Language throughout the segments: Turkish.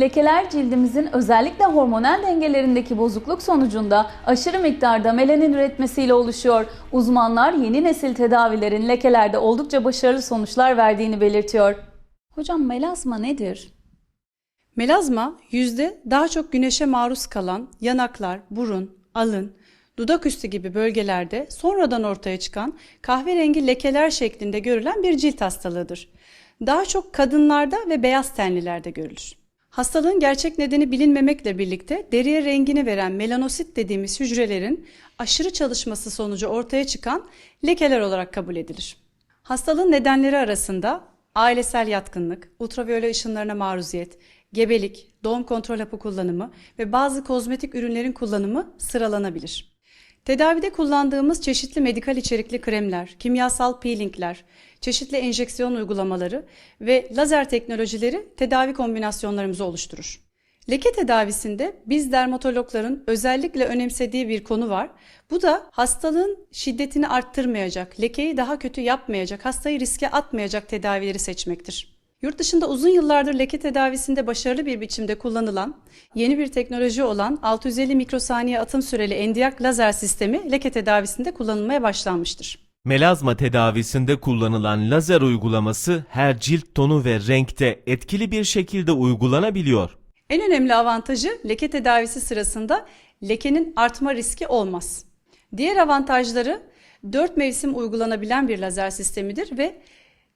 Lekeler cildimizin özellikle hormonal dengelerindeki bozukluk sonucunda aşırı miktarda melanin üretmesiyle oluşuyor. Uzmanlar yeni nesil tedavilerin lekelerde oldukça başarılı sonuçlar verdiğini belirtiyor. Hocam melazma nedir? Melazma yüzde daha çok güneşe maruz kalan yanaklar, burun, alın, dudak üstü gibi bölgelerde sonradan ortaya çıkan kahverengi lekeler şeklinde görülen bir cilt hastalığıdır. Daha çok kadınlarda ve beyaz tenlilerde görülür. Hastalığın gerçek nedeni bilinmemekle birlikte deriye rengini veren melanosit dediğimiz hücrelerin aşırı çalışması sonucu ortaya çıkan lekeler olarak kabul edilir. Hastalığın nedenleri arasında ailesel yatkınlık, ultraviyole ışınlarına maruziyet, gebelik, doğum kontrol hapı kullanımı ve bazı kozmetik ürünlerin kullanımı sıralanabilir. Tedavide kullandığımız çeşitli medikal içerikli kremler, kimyasal peelingler, çeşitli enjeksiyon uygulamaları ve lazer teknolojileri tedavi kombinasyonlarımızı oluşturur. Leke tedavisinde biz dermatologların özellikle önemsediği bir konu var. Bu da hastalığın şiddetini arttırmayacak, lekeyi daha kötü yapmayacak, hastayı riske atmayacak tedavileri seçmektir. Yurt dışında uzun yıllardır leke tedavisinde başarılı bir biçimde kullanılan yeni bir teknoloji olan 650 mikrosaniye atım süreli endiyak lazer sistemi leke tedavisinde kullanılmaya başlanmıştır. Melazma tedavisinde kullanılan lazer uygulaması her cilt tonu ve renkte etkili bir şekilde uygulanabiliyor. En önemli avantajı leke tedavisi sırasında lekenin artma riski olmaz. Diğer avantajları 4 mevsim uygulanabilen bir lazer sistemidir ve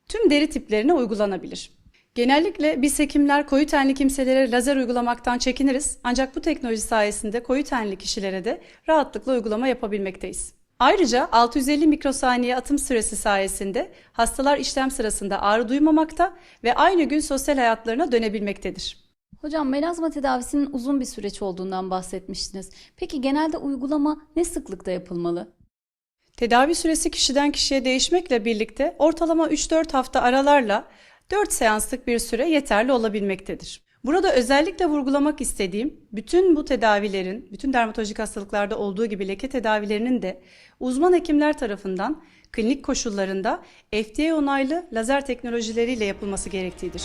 tüm deri tiplerine uygulanabilir. Genellikle biz hekimler koyu tenli kimselere lazer uygulamaktan çekiniriz ancak bu teknoloji sayesinde koyu tenli kişilere de rahatlıkla uygulama yapabilmekteyiz. Ayrıca 650 mikrosaniye atım süresi sayesinde hastalar işlem sırasında ağrı duymamakta ve aynı gün sosyal hayatlarına dönebilmektedir. Hocam melazma tedavisinin uzun bir süreç olduğundan bahsetmiştiniz. Peki genelde uygulama ne sıklıkta yapılmalı? Tedavi süresi kişiden kişiye değişmekle birlikte ortalama 3-4 hafta aralarla 4 seanslık bir süre yeterli olabilmektedir. Burada özellikle vurgulamak istediğim bütün bu tedavilerin, bütün dermatolojik hastalıklarda olduğu gibi leke tedavilerinin de uzman hekimler tarafından klinik koşullarında FDA onaylı lazer teknolojileriyle yapılması gerektiğidir.